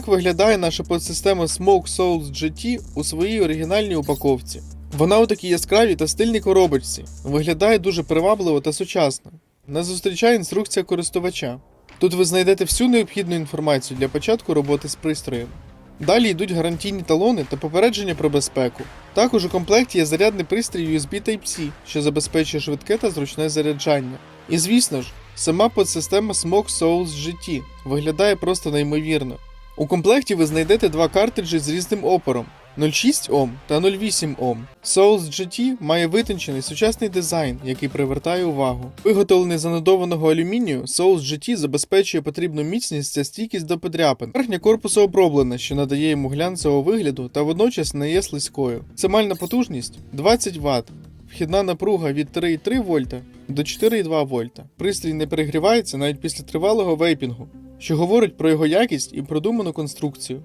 Як виглядає наша подсистема Smoke Souls GT у своїй оригінальній упаковці? Вона у такій яскравій та стильній коробочці. Виглядає дуже привабливо та сучасно. Нас зустрічає інструкція користувача. Тут ви знайдете всю необхідну інформацію для початку роботи з пристроєм. Далі йдуть гарантійні талони та попередження про безпеку. Також у комплекті є зарядний пристрій USB Type-C, що забезпечує швидке та зручне заряджання. І звісно ж, сама подсистема Smoke Souls GT виглядає просто неймовірно. У комплекті ви знайдете два картриджі з різним опором 0,6 Ом та 0,8 Ом. Souls GT має витончений сучасний дизайн, який привертає увагу. Виготовлений з анодованого алюмінію, Souls GT забезпечує потрібну міцність та стійкість до подряпин. Верхня корпусу оброблена, що надає йому глянцевого вигляду та водночас не є слизькою. Максимальна потужність 20 Вт. Вхідна напруга від 3,3 вольта до 4,2 вольта. Пристрій не перегрівається навіть після тривалого вейпінгу, що говорить про його якість і продуману конструкцію.